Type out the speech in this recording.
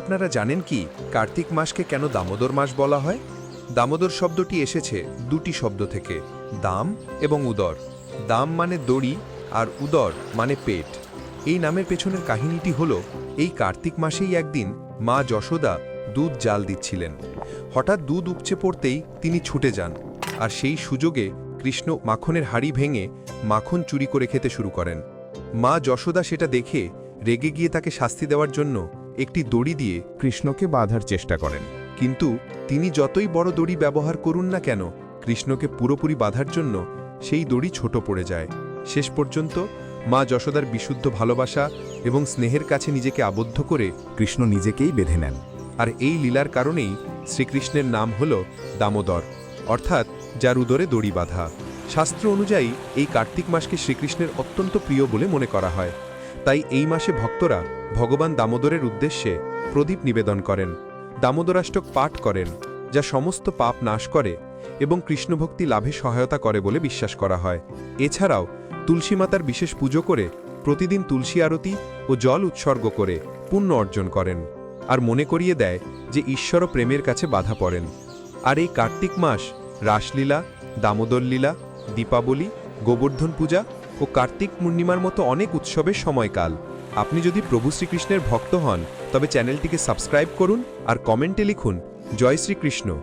আপনারা জানেন কি, কার্তিক মাসকে কেন দামোদর মাস বলা হয়? দামোদর শব্দটি এসেছে দুটি শব্দ থেকে, দাম এবং উদর। দাম মানে দড়ি আর উদর মানে পেট। এই নামের পেছনের কাহিনীটি হল, এই কার্তিক মাসেই একদিন মা যশোদা দুধ জাল দিচ্ছিলেন। হঠাৎ দুধ উপচে পড়তেই তিনি ছুটে যান আর সেই সুযোগে কৃষ্ণ মাখনের হাড়ি ভেঙে মাখন চুরি করে খেতে শুরু করেন। মা যশোদা সেটা দেখে রেগে গিয়ে তাকে শাস্তি দেওয়ার জন্য একটি দড়ি দিয়ে কৃষ্ণকে বাঁধার চেষ্টা করেন। কিন্তু তিনি যতই বড় দড়ি ব্যবহার করুন না কেন, কৃষ্ণকে পুরোপুরি বাঁধার জন্য সেই দড়ি ছোট পড়ে যায়। শেষ পর্যন্ত মা যশোদার বিশুদ্ধ ভালোবাসা এবং স্নেহের কাছে নিজেকে আবদ্ধ করে কৃষ্ণ নিজেকেই বেঁধে নেন। আর এই লীলার কারণেই শ্রীকৃষ্ণের নাম হল দামোদর, অর্থাৎ যার উদরে দড়ি বাঁধা। শাস্ত্র অনুযায়ী এই কার্তিক মাসকে শ্রীকৃষ্ণের অত্যন্ত প্রিয় বলে মনে করা হয়। তাই এই মাসে ভক্তরা ভগবান দামোদরের উদ্দেশ্যে প্রদীপ নিবেদন করেন, দামোদরাষ্টক পাঠ করেন, যা সমস্ত পাপ নাশ করে এবং কৃষ্ণভক্তি লাভে সহায়তা করে বলে বিশ্বাস করা হয়। এছাড়াও তুলসী মাতার বিশেষ পুজো করে প্রতিদিন তুলসী আরতি ও জল উৎসর্গ করে পুণ্য অর্জন করেন আর মনে করিয়ে দেয় যে ঈশ্বর প্রেমের কাছে বাধা পড়েন। আর এই কার্তিক মাস রাসলীলা দামোদর লীলা দীপাবলি, গোবর্ধন পূজা ও কার্তিক পূর্ণিমার মতো অনেক উৎসবের সময়কাল। আপনি যদি প্রভু শ্রীকৃষ্ণের ভক্ত হন, তবে চ্যানেলটিকে সাবস্ক্রাইব করুন আর কমেন্টে লিখুন, জয় শ্রীকৃষ্ণ।